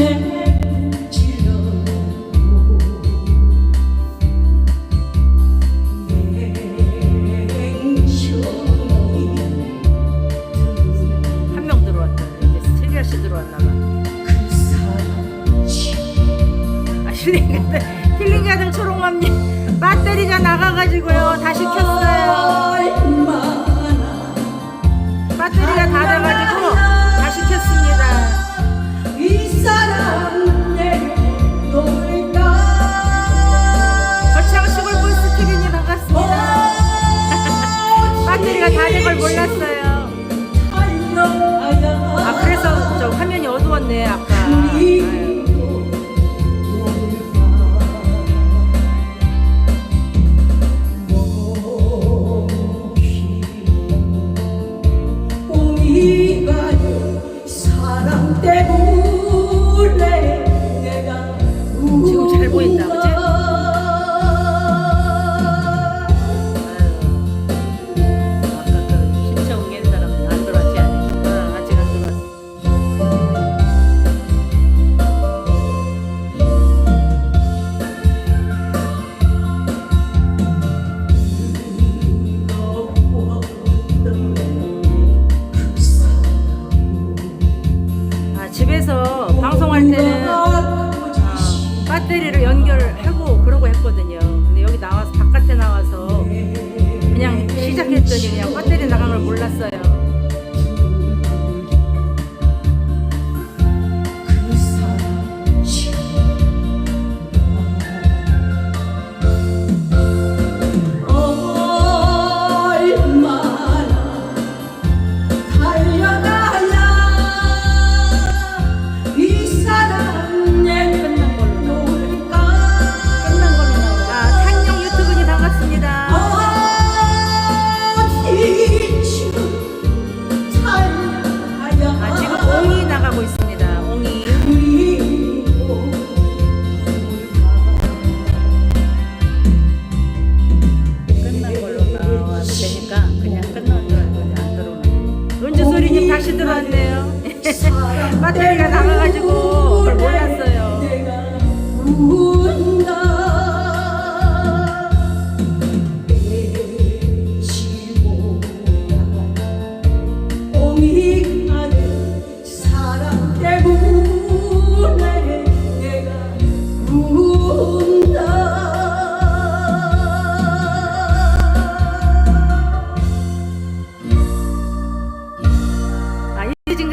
가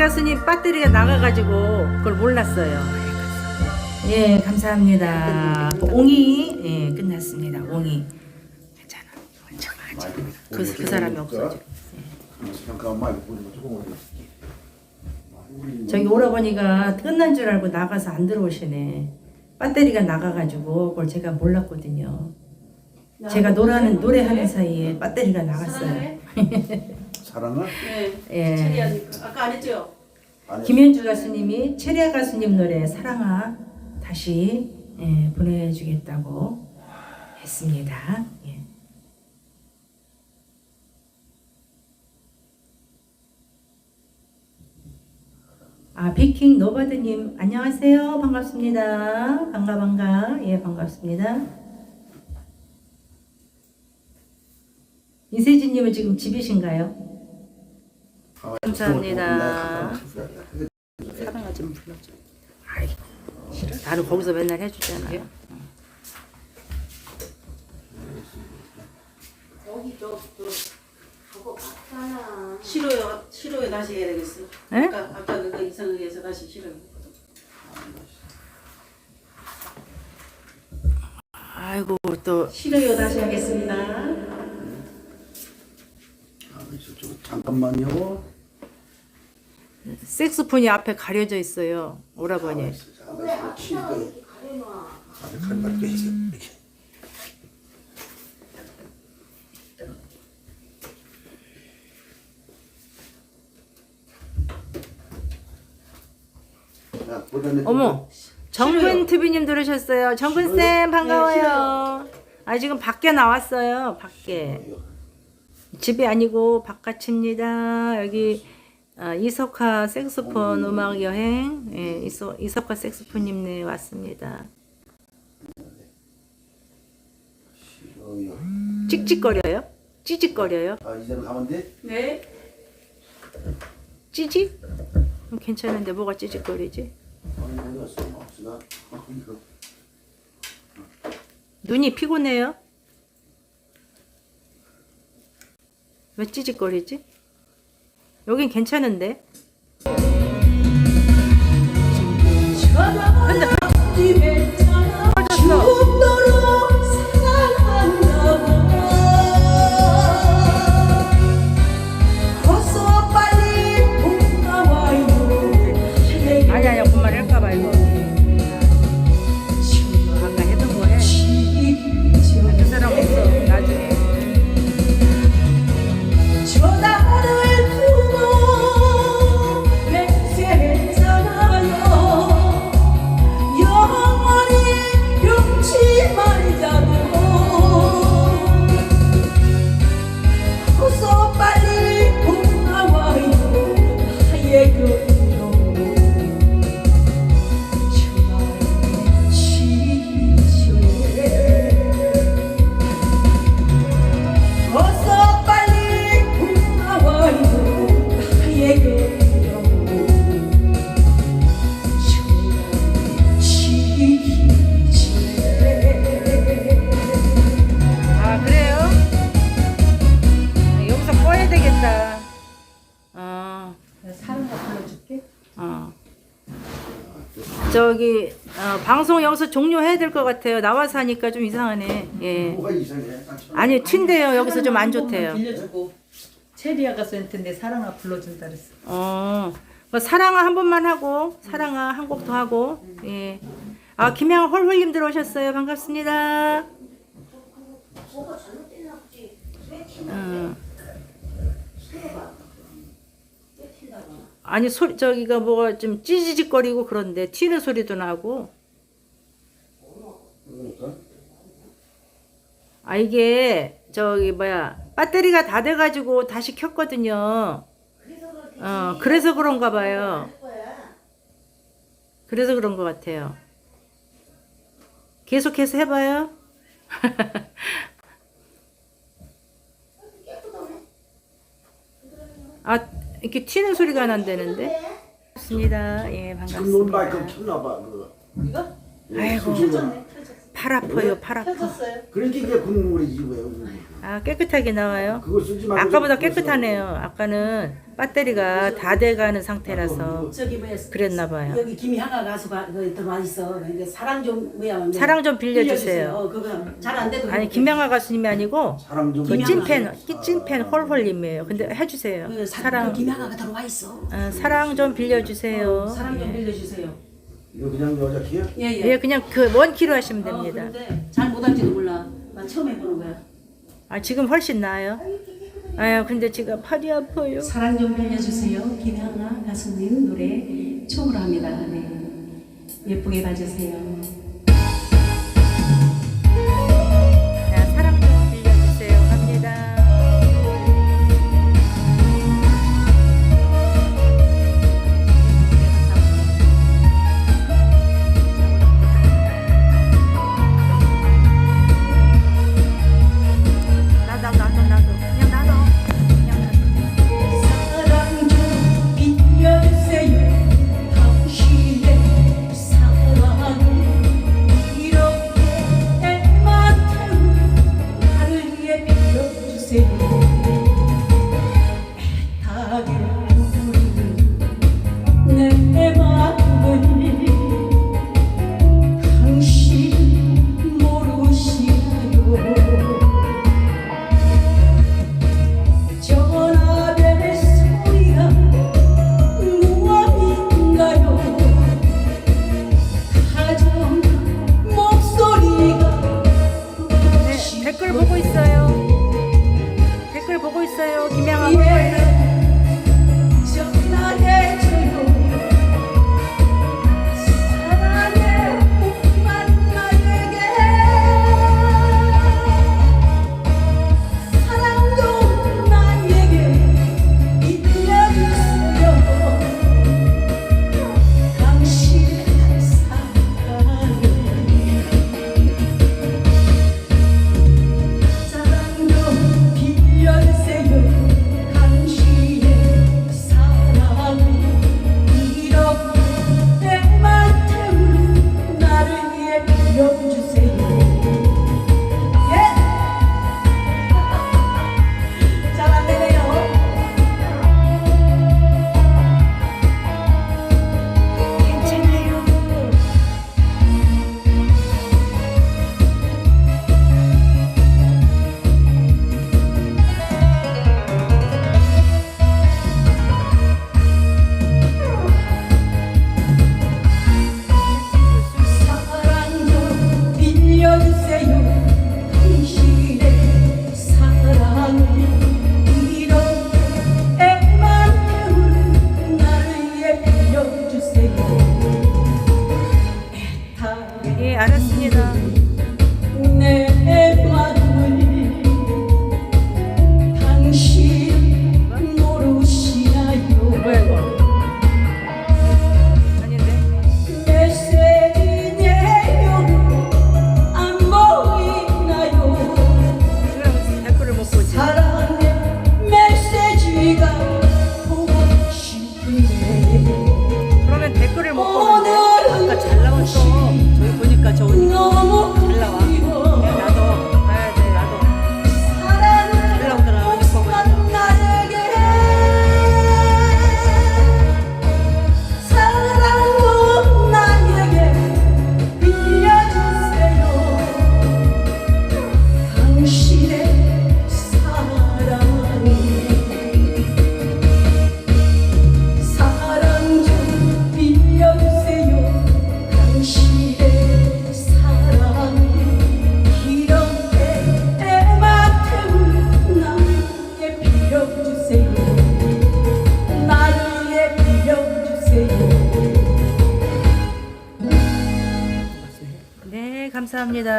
가수님 배터리가 나가가지고 그걸 몰랐어요. 예, 감사합니다. 옹이 예, 끝났습니다. 옹이 괜찮아. 괜찮아. 그, 그 사람이 없어져. 어디 저기 오라버니가 끝난 줄 알고 나가서 안 들어오시네. 배터리가 나가가지고 그걸 제가 몰랐거든요. 제가 노래하는 노래하는 사이에 배터리가 나갔어요. 사랑을 예. 아까 안 했죠? 안 해. 김현주 가수님이 체리아 가수님 노래 사랑아 다시 예, 보내주겠다고 했습니다. 예. 아 비킹 노바드님 안녕하세요 반갑습니다 반가 반가 예 반갑습니다 이세진님은 지금 집이신가요? 아, 감사합니다. 좀 사랑아 좀 불러줘. 아이고 싫어. 나는 거기서 맨날 해주잖아요. 여기 저, 저, 저거 맞잖아. 싫어요. 싫어요. 다시 해야 되겠어. 에? 아까, 아까 그거 이상하게 서 다시 싫어요. 아이고 또 싫어요. 다시 하겠습니다. 아, 잠깐만요. 색소폰이 앞에 가려져 있어요. 오라버니. 아, 보다는 어머, 정근 TV님 들으셨어요. 정근 쌤 반가워요. 아 지금 밖에 나왔어요. 밖에. 집이 아니고 바깥입니다. 여기 아, 이석화 색소폰 음악 여행, 예, 이석 이석화 색소폰님네 왔습니다. 찍찍거려요? 찌직거려요? 아 이대로 가면 돼? 네. 찌직? 음, 괜찮은데 뭐가 찌직거리지? 어, 이거. 눈이 피곤해요? 왜 찌직거리지? 여긴 괜찮은데? 여기서 종료해야 될 것 같아요 나와서 하니까 좀 이상하네 예. 뭐가 이상해? 아, 참. 아니 튄대요 여기서 좀 안 좋대요 빌려주고. 체리아 가수한테 사랑아 불러준다 그랬어. 어, 뭐 사랑아 한 번만 하고 사랑아 한 곡 더 하고 예. 아 김양 홀홀님 들어오셨어요 반갑습니다. 어. 아니 소리 저기가 뭐가 좀 찌지직거리고 그런데 튀는 소리도 나고 그러니까 아 이게 저기 뭐야 배터리가 다 돼가지고 다시 켰거든요. 어 그래서 그런가 봐요. 그래서 그런 것 같아요. 계속해서 해봐요. 아 이렇게 튀는 소리가 난다는데. 반갑습니다. 예 참놈 마이크 반갑습니다. 켰나봐 그거. 이거? 아이고 수준은. 팔 아파요 팔 아파. 그러니까 이게 국물이지 왜? 아 깨끗하게 나와요. 그거 쓰지 말고. 아까보다. 깨끗하네요. 아까는 배터리가 다 돼가는 상태라서 저기 뭐야 그랬나 봐요. 여기 김향아 가수가 그 들어와 있어. 근데 사랑 좀 뭐야 뭐 사랑 좀 빌려주세요. 어 그거 잘 안 돼도 아니 김명아 가수님이 아니고 사람 좀. 그. 찐팬 찐팬 홀홀님이에요. 근데 해주세요. 그 사, 사랑 그 김향아가 들어와 있어. 어, 사랑 좀 빌려주세요. 사랑 좀 빌려주세요. 이거 그냥 여자 키야? 예예. 예 그냥 그 원 키로 하시면 어, 됩니다. 근데 잘 못할지도 몰라. 나 처음 해보는 거야. 아 지금 훨씬 나아요. 아유 근데 제가 팔이 아파요. 사랑 좀 빌려주세요. 김향아 가수님 노래 총으로 합니다. 네. 예쁘게 봐주세요. you.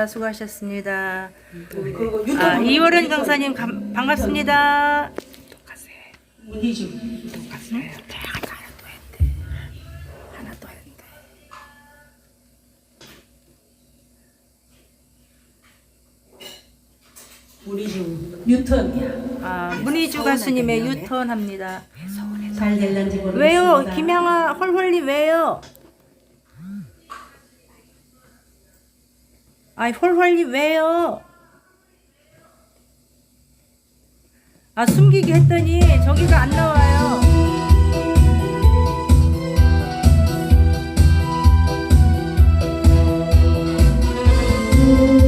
수고하셨습니다. 그리고 유튜브 아, 이월은 강사님 감- 반갑습니다. 문희주 하나 더 했는데. 문희주 뉴턴이야 아, 문희주 가수님의 유턴합니다. 잘 될런지 모르겠습니다. 왜요? 김향아 헐헐님 왜요? 아이 헐헐님 왜요? 아 숨기기 했더니 저기가 안 나와요. 보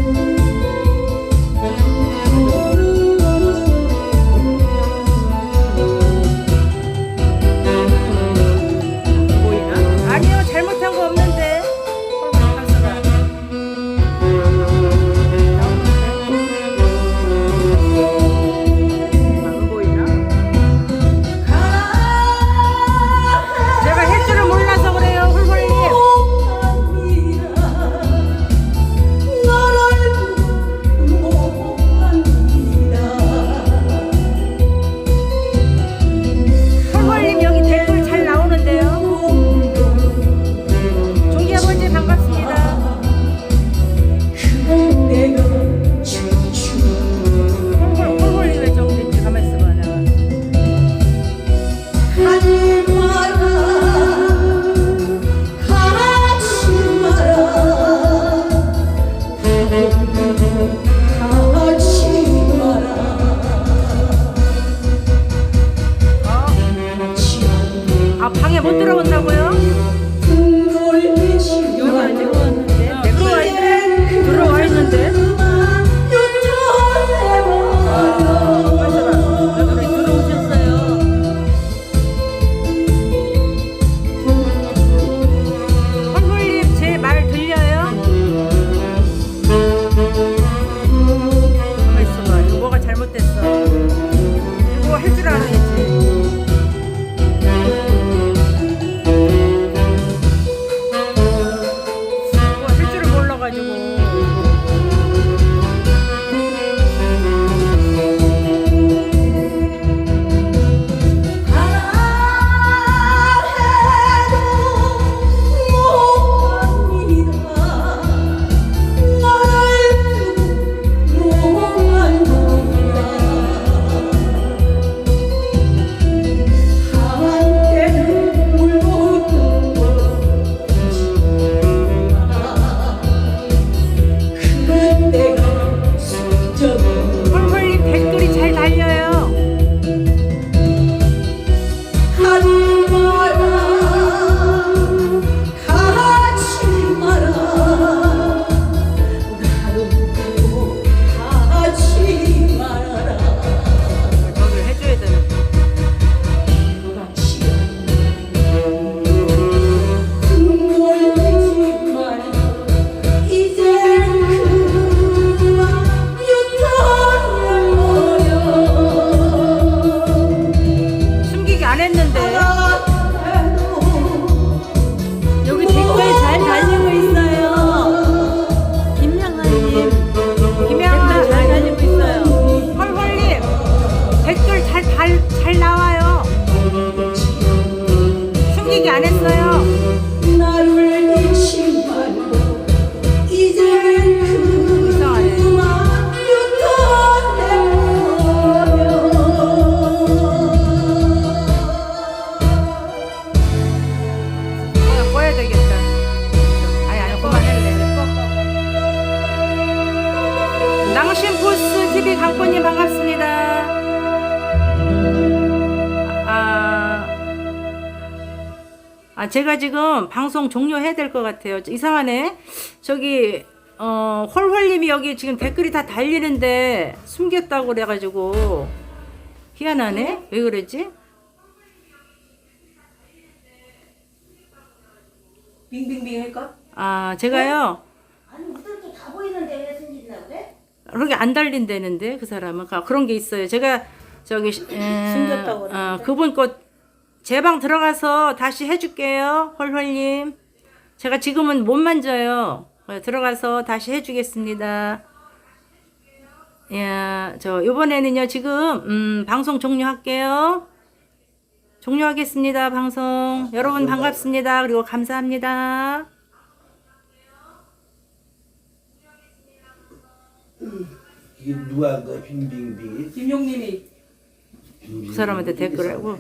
TV 강권님 반갑습니다. 아, 아 제가 지금 방송 종료해야 될 것 같아요. 이상하네. 저기 어 홀홀님이 여기 지금 댓글이 다 달리는데 숨겼다고 그래가지고 희한하네. 왜 그러지? 빙빙빙 할까? 아 제가요. 아니 우들도 다 보이는데 그렇게 안 달린다는데 그 사람은 가- 그런 게 있어요. 제가 저기 숨겼다고 어, 그분 거제 방 들어가서 다시 해줄게요, 헐헐님. 제가 지금은 못 만져요. 어, 들어가서 다시 해주겠습니다. 야, 저 이번에는요 지금 음, 방송 종료할게요. 종료하겠습니다 방송. 여러분 반갑습니다. 그리고 감사합니다. 이게 누가 한 거야 빙빙빙이 김용님이 그 사람한테 댓글 하고.